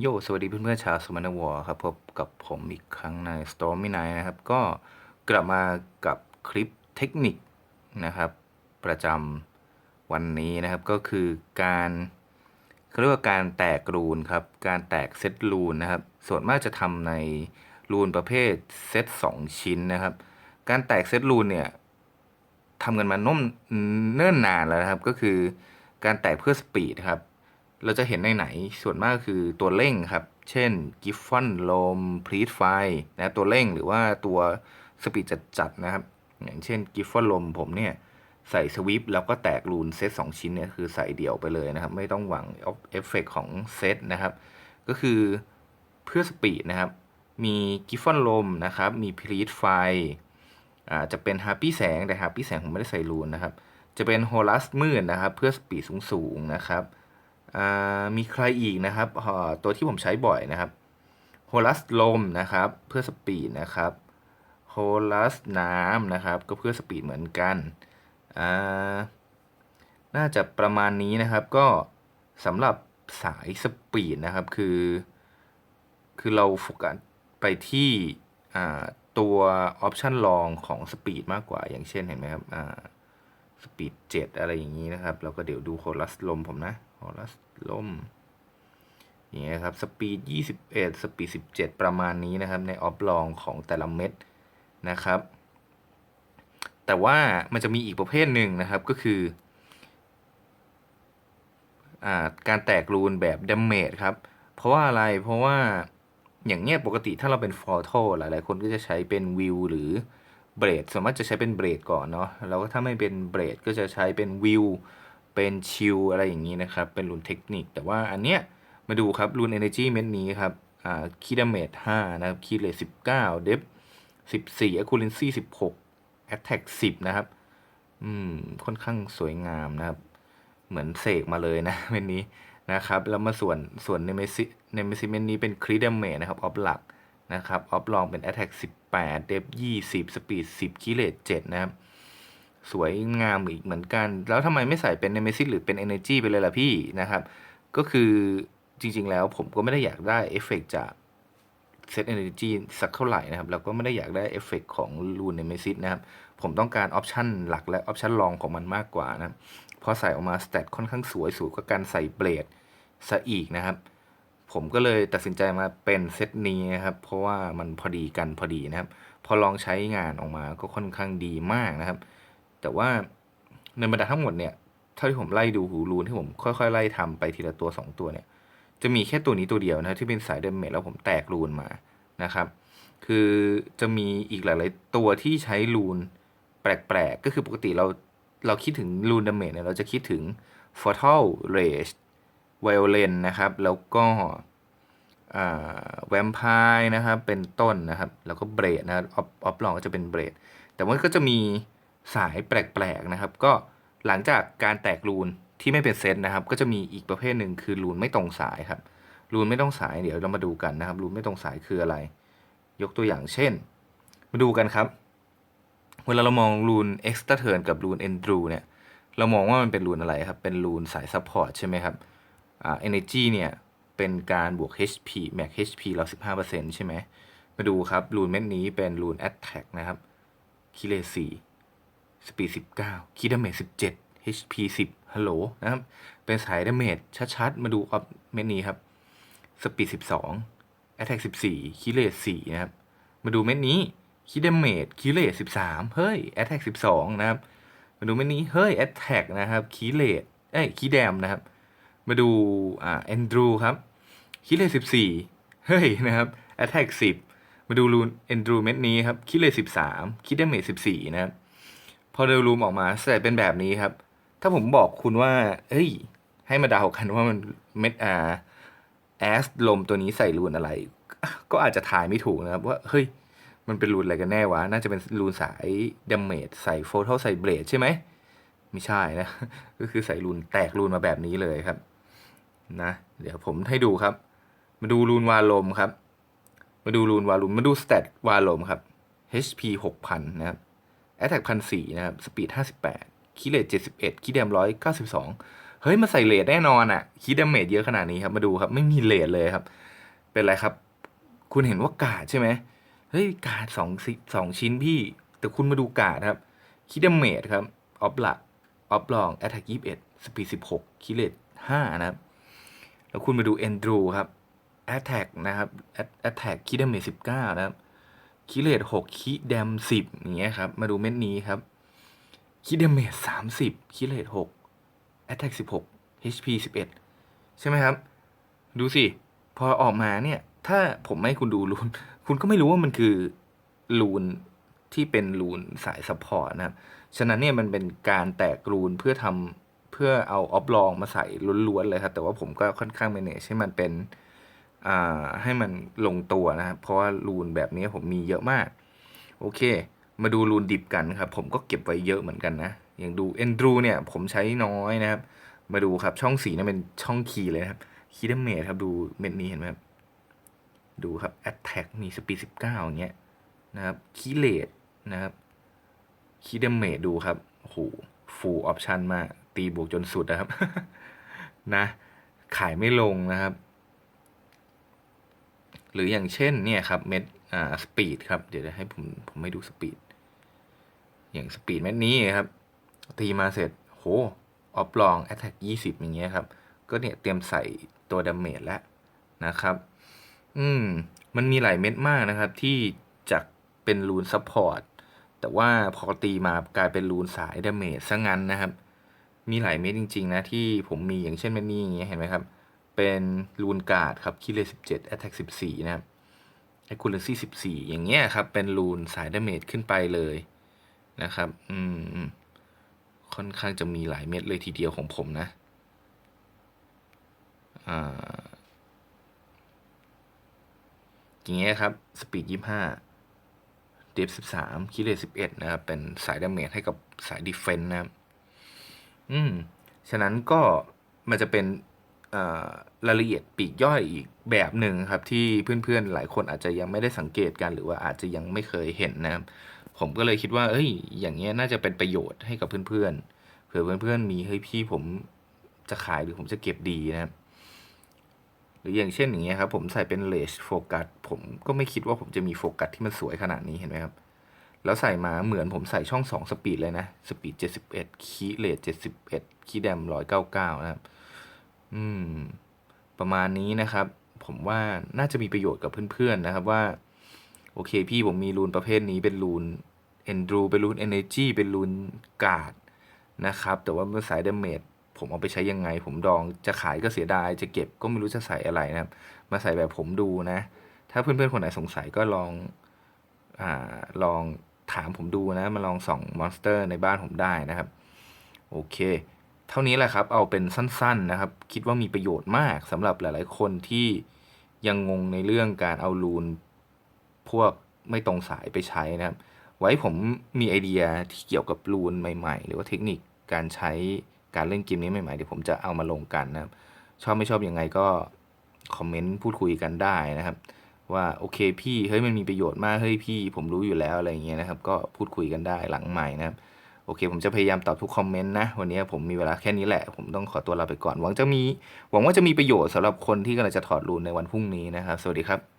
โยสวัสดีเพื่อนๆชาวสมานวอร์ครับพบกับผมอีกครั้งใน Stormy Night นะครับ ก็กลับมากับคลิปเทคนิคนะครับ ประจำวันนี้นะครับก็คือการเขาเรียกว่าการแตกรูนครับ การแตกเซตรูนนะครับ ส่วนมากจะทำในรูนประเภทเซต2 ชิ้นนะครับ การแตกเซตรูนเนี่ยทำกันมาน่มเนิ่นนานแล้วนะครับ ก็คือการแตกเพื่อสปีดครับ เราจะเห็นในไหนส่วนมากคือตัวเร่งครับ เช่น g i f f o n ลม p l e a t f i นะตัวเร่งหรือว่าตัวสปีดจัดๆนะครับ อย่างเช่น g i f f o n ลมผมเนี่ยใส่สวิปแล้วก็แตกรูนเซตสองชิ้นเนี่ยคือใส่เดี่ยวไปเลยนะครับ ไม่ต้องหวังเอฟเฟกของเซตนะครับ ก็คือเพื่อสปีดนะครับ มี g i f f o n ลมนะครับ มี p l e a t f i อ่าจะเป็นฮาร์ปี้แสงแต่ฮาร์ปี้แสงผมไม่ได้ใส่รูนนะครับ จะเป็นโฮลัสมืดนะครับ เพื่อสปีดสูงๆนะครับ มีใครอีกนะครับตัวที่ผมใช้บ่อยนะครับโฮลัสลมนะครับเพื่อสปีดนะครับโฮลัสน้ำนะครับก็เพื่อสปีดเหมือนกันน่าจะประมาณนี้นะครับก็สำหรับสายสปีดนะครับคือ คือเราโฟกัสไปที่ตัวออปชันรองของสปีดมากกว่า อย่างเช่นเห็นไหมครับสปีด7อะไรอย่างนี้นะครับ เราก็เดี๋ยวดูโฮลัสลมผมนะ ฮอลัสลมอย่างเงี้ยครับสปีด 21 สปีด 17 ประมาณนี้นะครับ ในออฟลองของแต่ละเม็ดนะครับ แต่ว่ามันจะมีอีกประเภทหนึ่งนะครับก็คืออการแตกรูนแบบด a เมจครับ เพราะว่าอะไรเพราะว่าอย่างเงี้ยปกติถ้าเราเป็นฟอร์โทหลายๆคนก็จะใช้เป็นวิวหรือเบรดส่วนมากจะใช้เป็นเบรดก่อนเนาะแล้วก็ถ้าไม่เป็นเบรดก็จะใช้เป็นวิว เป็นชิลอะไรอย่างนี้นะครับ เป็นรูนเทคนิค แต่ว่าอันเนี้ยมาดูครับรูนเอเนจีเม็ดนี้ครับอ่าคีดาเมจห้านะครับคีเลสิบเก้าเดฟสิบสี่อะคูลินซี่สิบหกแอตแทกสิบนะครับ อืม ค่อนข้างสวยงามนะครับ เหมือนเสกมาเลยนะเม็ดนี้นะครับ แล้วมาส่วนส่วนในเมซิในเมซิเมนนี้เป็นครีดาเมจนะครับ ออฟหลักนะครับ ออฟลองเป็นแอตแทกสิบแปดเดฟยี่สิบสปีดสิบคีเลตเจ็ดนะครับ สวยงามอีกเหมือนกัน แล้วทำไมไม่ใส่เป็น Nemesis หรือเป็น Energy ไปเลยล่ะพี่นะครับ ก็คือจริง ๆ แล้วผมก็ไม่ได้อยากได้เอฟเฟกจากเซต Energy สักเท่าไหร่นะครับ แล้วก็ไม่ได้อยากได้เอฟเฟกของรูน Nemesis นะครับ ผมต้องการออปชันหลักและออปชันรองของมันมากกว่านะพอใส่ออกมาสเตตค่อนข้างสวยสูงก็การใส่เบลดซะอีกนะครับ ผมก็เลยตัดสินใจมาเป็นเซตนี้นะครับ เพราะว่ามันพอดีกันพอดีนะครับ พอลองใช้งานออกมาก็ค่อนข้างดีมากนะครับ แต่ว่าในบรรดาทั้งหมดเนี่ยเท่าที่ผมไล่ดูหูรูนที่ผมค่อยๆไล่ทำไปทีละตัว 2 ตัวเนี่ย จะมีแค่ตัวนี้ตัวเดียวนะที่เป็นสายเดมเมจแล้วผมแตกรูนมานะครับ คือจะมีอีกหลายๆตัวที่ใช้รูนแปลกๆ ก็คือปกติเราเราคิดถึงรูนเดมเมจเนี่ยเราจะคิดถึง f a t a l Rage v i o l e n นะครับ แล้วก็แวมไพร์นะครับ เป็นต้นนะครับ แล้วก็เบรดนะออฟออฟลองก็จะเป็นเบรด แต่ว่าก็จะมี สายแปลกๆนะครับ ก็หลังจากการแตกรูนที่ไม่เป็นเซตนะครับ ก็จะมีอีกประเภทหนึ่งคือรูนไม่ตรงสายครับ รูนไม่ตรงสายเดี๋ยวเรามาดูกันนะครับ รูนไม่ตรงสายคืออะไร ยกตัวอย่างเช่น มาดูกันครับ เวลาเรามองรูน extra turn กับรูน end r u เนี่ย เรามองว่ามันเป็นรูนอะไรครับ เป็นรูนสาย support ใช่ไหมครับอ่า energy เนี่ยเป็นการบวก HP max HP เรา 15%ใช่ไหม มาดูครับรูนเม็ดนี้เป็นรูน attack นะครับ คิเลสี สปีด19คีดาเมจ17 HP 10ฮัลโหลนะครับ เป็นสายดาเมจชัดๆ มาดูออฟเมนนี้ครับ สปีด12 Attack 14คีเลส4นะครับ มาดูเม็ดนี้คีดาเมจคีเลส13 เฮ้ย Attack 12 นะครับ มาดูเม็ดนี้ เฮ้ย Attack นะครับคีเลสเอ้ยคีแดมนะครับ มาดูอ่าแอนดรูครับคีเลส14 เฮ้ยนะครับ Attack 10 มาดูรูนแอนดรูเม็ดนี้ครับคีเลส13คีดาเมจ14 นะครับ พอเดลรูมออกมาใส่เป็นแบบนี้ครับ ถ้าผมบอกคุณว่า เฮ้ย ให้มาดาวกันว่ามันเม็ดอาแอสลมตัวนี้ใส่รูนอะไร ก็อาจจะทายไม่ถูกนะครับ ว่า เฮ้ย มันเป็นรูนอะไรกันแน่วะ น่าจะเป็นรูนสายดัมเมจใส่โฟโต้ใส่เบรดใช่ไหม ไม่ใช่นะ ก็คือใส่รูนแตกรูนมาแบบนี้เลยครับ นะ เดี๋ยวผมให้ดูครับ มาดูรูนวาลมครับ มาดูรูนวาลมมาดูสเตตวาลมครับ HP 6000 นะครับ แอตแทกพันสี่นะครับ สปีดห้าสิบแปดคิเลตเจ็ดสิบเอ็ดคิแดมร้อยเก้าสิบสองเฮ้ย มาใส่เลทแน่นอนอะคิดดาเมจเยอะขนาดนี้ครับ มาดูครับ ไม่มีเลทเลยครับ เป็นไรครับ คุณเห็นว่ากาดใช่ไหมเฮ้ย กาดสองสิสองชิ้นพี่ แต่คุณมาดูกาดครับ คิดดาเมจครับ ออฟหลัก ออฟลอง แอตแทกยี่สิบเอ็ดสปีดสิบหกคิเลตห้านะครับ แล้วคุณมาดูเอนดรูครับ แอตแทกนะครับ แอตแทกคิดดาเมจสิบเก้านะครับ คิเลตหกคิดมสิบอย่างเงี้ยครับ มาดูเม็ดนี้ครับ คิดดเมจสามสิบคิเลตหก Attack 16 HP 11ใช่ไหมครับ ดูสิ พอออกมาเนี่ย ถ้าผมไม่ให้คุณดูรูน คุณก็ไม่รู้ว่ามันคือรูนที่เป็นรูนสายซัพพอร์ตนะครับ ฉะนั้นเนี่ยมันเป็นการแตกรูนเพื่อทำเพื่อเอาออฟลองมาใส่ล้วนๆเลยครับ แต่ว่าผมก็ค่อนข้างเมเนจให้มันเป็น ให้มันลงตัวนะครับเพราะว่ารูนแบบนี้ผมมีเยอะมาก โอเค มาดูรูนดิบกันครับ ผมก็เก็บไว้เยอะเหมือนกันนะ อย่างดูเอนดรูเนี่ยผมใช้น้อยนะครับ มาดูครับช่องสีนะเป็นช่องคีย์เลยนะครับคีย์ดเมจครับดูเม็ดนี้เห็นไหมครับดูครับ Attack มีสปีด19อย่างเงี้ยนะครับคีเลตนะครับคีดเมจดูครับโหฟูลออปชันมาก ตีบวกจนสุดนะครับ นะ ขายไม่ลงนะครับ หรืออย่างเช่นเนี่ยครับเม็ดอ่าสปีดครับเดี๋ยวจะให้ผมผมให้ดูสปีดอย่างสปีดเม็ดนี้ครับ ตีมาเสร็จโหออฟลองแอตแทกยี่สิบอย่างเงี้ยครับ ก็เนี่ยเตรียมใส่ตัวดาเมจแล้วนะครับ อืม มันมีหลายเม็ดมากนะครับ ที่จะเป็นรูนซัพพอร์ตแต่ว่าพอตีมากลายเป็นรูนสายดาเมจซะงั้นนะครับ มีหลายเม็ดจริง ๆ นะที่ผมมีอย่างเช่นเม็ดนี้อย่างเงี้ยเห็นไหมครับ เป็นรูนการ์ดครับคิเลสิบเจ็ดแอตแทกสิบสี่นะครับไอคูลซี่สิบสี่อย่างเงี้ยครับเป็นรูนสายดาเมจขึ้นไปเลยนะครับอืมค่อนข้างจะมีหลายเม็ดเลยทีเดียวของผมนะอ่าอย่างเงี้ยครับสปีดยี่ห้าเดฟสิบสามคิเลสิบเอ็ดนะครับ เป็นสายดาเมจให้กับสายดีเฟนต์นะครับ อืม ฉะนั้นก็มันจะเป็น รายละเอียดปีกย่อยอีกแบบหนึ่งครับ ที่เพื่อนๆหลายคนอาจจะยังไม่ได้สังเกตกัน หรือว่าอาจจะยังไม่เคยเห็นนะครับ ผมก็เลยคิดว่า เอ้ย อย่างเงี้ยน่าจะเป็นประโยชน์ให้กับเพื่อนๆเผื่อเพื่อนๆมีเฮ้ยพี่ผมจะขายหรือผมจะเก็บดีนะครับหรืออย่างเช่นอย่างเงี้ยครับผมใส่เป็นเลสโฟกัสผมก็ไม่คิดว่าผมจะมีโฟกัสที่มันสวยขนาดนี้เห็นไหมครับ แล้วใส่มาเหมือนผมใส่ช่องสองสปีดเลยนะ สปีดเจ็ดสิบเอ็ดคีเลสเจ็ดสิบเอ็ดคีแดมร้อยเก้าเก้านะครับ อืม ประมาณนี้นะครับ ผมว่าน่าจะมีประโยชน์กับเพื่อนๆนะครับว่า โอเคพี่ผมมีรูนประเภทนี้เป็นรูนเอนดรูเป็นรูนเอเนจีเป็นรูนกาดนะครับ แต่ว่าเมื่อสายเดเมจผมเอาไปใช้ยังไง ผมดองจะขายก็เสียดาย จะเก็บก็ไม่รู้จะใส่อะไรนะครับ มาใส่แบบผมดูนะ ถ้าเพื่อนๆคนไหนสงสัยก็ลองอ่าลองถามผมดูนะ มาลองส่องมอนสเตอร์ในบ้านผมได้นะครับ โอเค เท่านี้แหละครับ เอาเป็นสั้น ๆนะครับ คิดว่ามีประโยชน์มากสำหรับหลาย ๆ คนที่ยังงงในเรื่องการเอารูนพวกไม่ตรงสายไปใช้นะครับ ไว้ผมมีไอเดียที่เกี่ยวกับรูนใหม่ ๆ หรือว่าเทคนิคการใช้การเล่นเกมนี้ใหม่ ๆ เดี๋ยวผมจะเอามาลงกันนะครับ ชอบไม่ชอบยังไงก็คอมเมนต์พูดคุยกันได้นะครับ ว่าโอเคพี่เฮ้ยมันมีประโยชน์มากเฮ้ยพี่ ผมรู้อยู่แล้วอะไรเงี้ยนะครับ ก็พูดคุยกันได้หลังใหม่นะครับ โอเค ผมจะพยายามตอบทุกคอมเมนต์นะ วันนี้ผมมีเวลาแค่นี้แหละ ผมต้องขอตัวลาไปก่อน หวังจะมี หวังว่าจะมีประโยชน์สำหรับคนที่กำลังจะถอดรูนในวันพรุ่งนี้นะครับ สวัสดีครับ